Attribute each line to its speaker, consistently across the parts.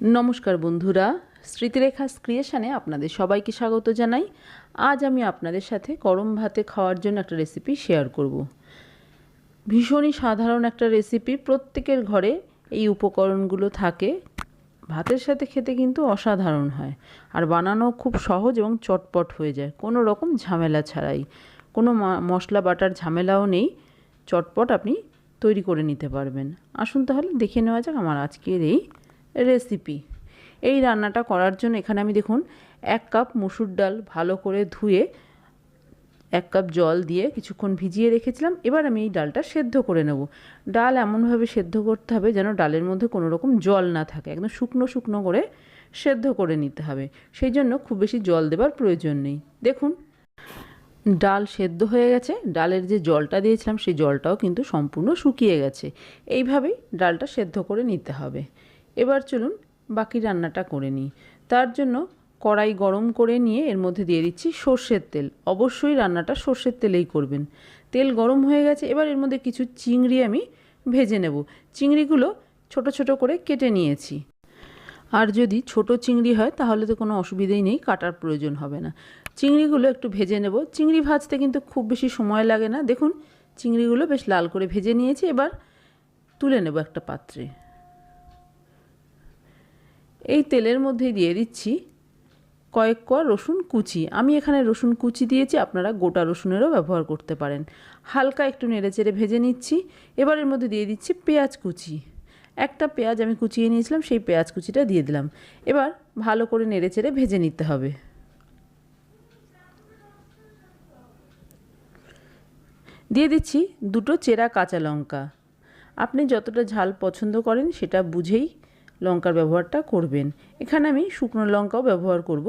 Speaker 1: নমস্কার বন্ধুরা, স্মৃতিরেখা ক্রিয়েশনে আপনাদের সবাইকে স্বাগত জানাই। আজ আমি আপনাদের সাথে গরম ভাতে খাওয়ার জন্য একটা রেসিপি শেয়ার করব। ভীষণই সাধারণ একটা রেসিপি প্রত্যেকের ঘরে এই উপকরণগুলো থাকে। ভাতের সাথে খেতে কিন্তু অসাধারণ হয়, আর বানানো খুব সহজ এবং চটপট হয়ে যায়। কোনো রকম ঝামেলা ছাড়াই, কোনো মশলা বাটার ঝামেলাও নেই। চটপট আপনি তৈরি করে নিতে পারবেন। আসুন তাহলে দেখে নেওয়া যাক আমার আজকের এই রেসিপি এই রান্নাটা করার জন্য এখানে আমি দেখুন, এক কাপ মুসুর ডাল ভালো করে ধুয়ে, এক কাপ জল দিয়ে কিছুক্ষণ ভিজিয়ে রেখেছিলাম। এবার আমি এই ডালটা সেদ্ধ করে নেব। ডাল এমনভাবে সেদ্ধ করতে হবে যেন ডালের মধ্যে কোনো রকম জল না থাকে। একদম শুকনো শুকনো করে সেদ্ধ করে নিতে হবে। সেই জন্য খুব বেশি জল দেবার প্রয়োজন নেই। দেখুন, ডাল সেদ্ধ হয়ে গেছে। ডালের যে জলটা দিয়েছিলাম, সেই জলটাও কিন্তু সম্পূর্ণ শুকিয়ে গেছে। এইভাবেই ডালটা সেদ্ধ করে নিতে হবে। এবার চলুন বাকি রান্নাটা করে নিই। তার জন্য কড়াই গরম করে নিয়ে এর মধ্যে দিয়ে দিচ্ছি সর্ষের তেল। অবশ্যই রান্নাটা সর্ষের তেলেই করবেন। তেল গরম হয়ে গেছে, এবার এর মধ্যে কিছু চিংড়ি আমি ভেজে নেব। চিংড়িগুলো ছোট ছোট করে কেটে নিয়েছি। আর যদি ছোট চিংড়ি হয়, তাহলে তো কোনো অসুবিধেই নেই, কাটার প্রয়োজন হবে না। চিংড়িগুলো একটু ভেজে নেব। চিংড়ি ভাজতে কিন্তু খুব বেশি সময় লাগে না। দেখুন, চিংড়িগুলো বেশ লাল করে ভেজে নিয়েছি। এবার তুলে নেব একটা পাত্রে। এই তেলের মধ্যেই দিয়ে দিচ্ছি কয়েক কোয়া রসুন কুচি। আমি এখানে রসুন কুচি দিয়েছি, আপনারা গোটা রসুনেরও ব্যবহার করতে পারেন। হালকা একটু নেড়েচেড়ে ভেজে নিচ্ছি। এবার এর মধ্যে দিয়ে দিচ্ছি পেঁয়াজ কুচি। একটা পেঁয়াজ আমি কুচিয়ে নিয়েছিলাম, সেই পেঁয়াজ কুচিটা দিয়ে দিলাম। এবার ভালো করে নেড়েচেড়ে ভেজে নিতে হবে। দিয়ে দিচ্ছি দুটো চেরা কাঁচা লঙ্কা। আপনি যতটা ঝাল পছন্দ করেন সেটা বুঝেই লঙ্কার ব্যবহারটা করবেন। এখানে আমি শুকনো লঙ্কাও ব্যবহার করব।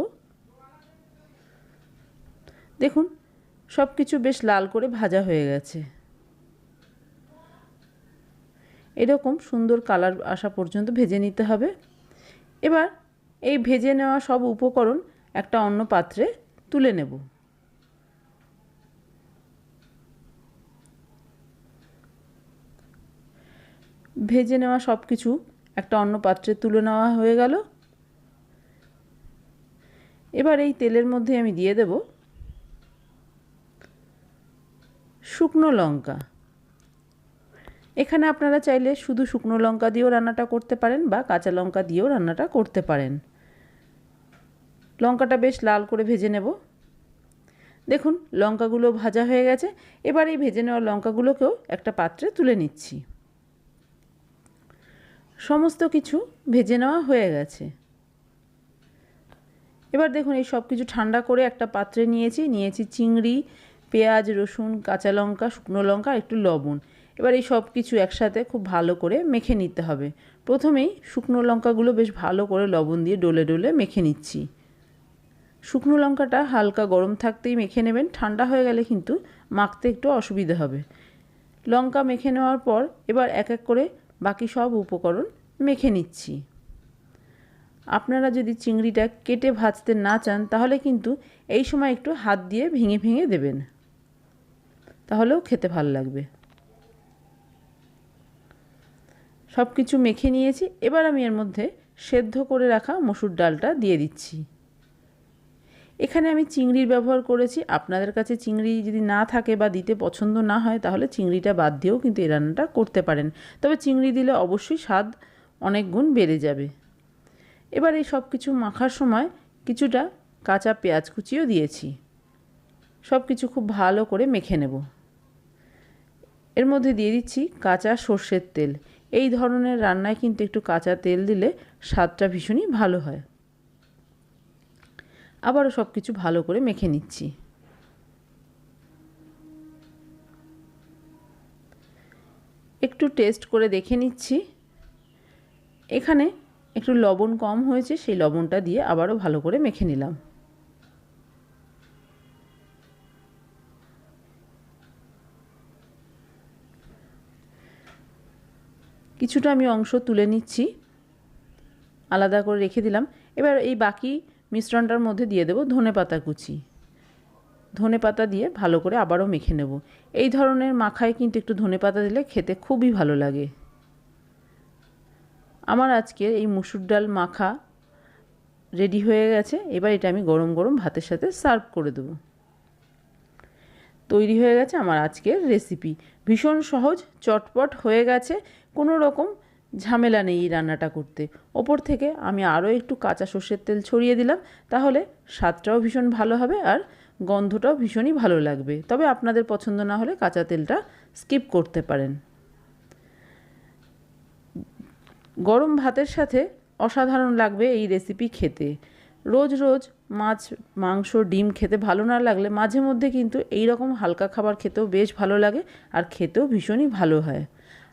Speaker 1: দেখুন সব কিছু বেশ লাল করে ভাজা হয়ে গেছে। এরকম সুন্দর কালার আসা পর্যন্ত ভেজে নিতে হবে। এবার এই ভেজে নেওয়া সব উপকরণ একটা অন্য পাত্রে তুলে নেব। ভেজে নেওয়া সব কিছু একটা অন্য পাত্রে তুলে নেওয়া হয়ে গেল। এবার এই তেলের মধ্যে আমি দিয়ে দেব শুকনো লঙ্কা। এখানে আপনারা চাইলে শুধু শুকনো লঙ্কা দিয়েও রান্নাটা করতে পারেন বা কাঁচা লঙ্কা দিয়েও রান্নাটা করতে পারেন। লঙ্কাটা বেশ লাল করে ভেজে নেব। দেখুন, লঙ্কাগুলো ভাজা হয়ে গেছে। এবার এই ভেজে নেওয়া লঙ্কাগুলোকেও একটা পাত্রে তুলে নিচ্ছি। সমস্ত কিছু ভেজে নেওয়া হয়ে গেছে। এবার দেখুন এই সব কিছু ঠান্ডা করে একটা পাত্রে নিয়েছি। নিয়েছি চিংড়ি, পেঁয়াজ, রসুন, কাঁচা লঙ্কা, শুকনো লঙ্কা, একটু লবণ। এবার এই সব কিছু একসাথে খুব ভালো করে মেখে নিতে হবে। প্রথমেই শুকনো লঙ্কাগুলো বেশ ভালো করে লবণ দিয়ে ডলে ডলে মেখে নিচ্ছি। শুকনো লঙ্কাটা হালকা গরম থাকতেই মেখে নেবেন। ঠান্ডা হয়ে গেলে কিন্তু মাখতে একটু অসুবিধা হবে। লঙ্কা মেখে নেওয়ার পর এবার এক এক করে বাকি সব উপকরণ মেখে নিচ্ছি। আপনারা যদি চিংড়িটা কেটে ভাজতে না চান, তাহলে কিন্তু এই সময় একটু হাত দিয়ে ভেঙে ভেঙে দেবেন। তাহলেও খেতে ভালো লাগবে। সব কিছু মেখে নিয়েছি। এবার আমি এর মধ্যে সেদ্ধ করে রাখা মসুর ডালটা দিয়ে দিচ্ছি। এখানে আমি চিংড়ির ব্যবহার করেছি। আপনাদের কাছে চিংড়ি যদি না থাকে বা দিতে পছন্দ না হয়, তাহলে চিংড়িটা বাদ দিয়েও কিন্তু এই রান্নাটা করতে পারেন। তবে চিংড়ি দিলে অবশ্যই স্বাদ অনেক গুণ বেড়ে যাবে। এবার এই সব কিছু মাখার সময় কিছুটা কাঁচা পেঁয়াজ কুচিও দিয়েছি। সব কিছু খুব ভালো করে মেখে নেব। এর মধ্যে দিয়ে দিচ্ছি কাঁচা সর্ষের তেল। এই ধরনের রান্নায় কিন্তু একটু কাঁচা তেল দিলে স্বাদটা ভীষণই ভালো হয়। আবারও সব কিছু ভালো করে মেখে নিচ্ছি। একটু টেস্ট করে দেখে নিচ্ছি। এখানে একটু লবণ কম হয়েছে, সেই লবণটা দিয়ে আবারও ভালো করে মেখে নিলাম। কিছুটা আমি অংশ তুলে নিচ্ছি। আলাদা করে রেখে দিলাম। এবার এই বাকি মিশ্রণটার মধ্যে দিয়ে দেবো ধনে পাতা কুচি। ধনে পাতা দিয়ে ভালো করে আবারও মেখে নেব। এই ধরনের মাখায় কিন্তু একটু ধনে পাতা দিলে খেতে খুবই ভালো লাগে। আমার আজকের এই মুসুর ডাল মাখা রেডি হয়ে গেছে। এবার এটা আমি গরম গরম ভাতের সাথে সার্ভ করে দেবো। তৈরি হয়ে গেছে আমার আজকের রেসিপি। ভীষণ সহজ, চটপট হয়ে গেছে। কোনো রকম ঝামেলা নেই এই রান্নাটা করতে। ওপর থেকে আমি আরও একটু কাঁচা সর্ষের তেল ছড়িয়ে দিলাম, তাহলে স্বাদটাও ভীষণ ভালো হবে আর গন্ধটাও ভীষণই ভালো লাগবে। তবে আপনাদের পছন্দ না হলে কাঁচা তেলটা স্কিপ করতে পারেন। গরম ভাতের সাথে অসাধারণ লাগবে এই রেসিপি খেতে। রোজ রোজ মাছ, মাংস, ডিম খেতে ভালো না লাগলে মাঝে মধ্যে কিন্তু এই রকম হালকা খাবার খেতেও বেশ ভালো লাগে আর খেতেও ভীষণই ভালো হয়।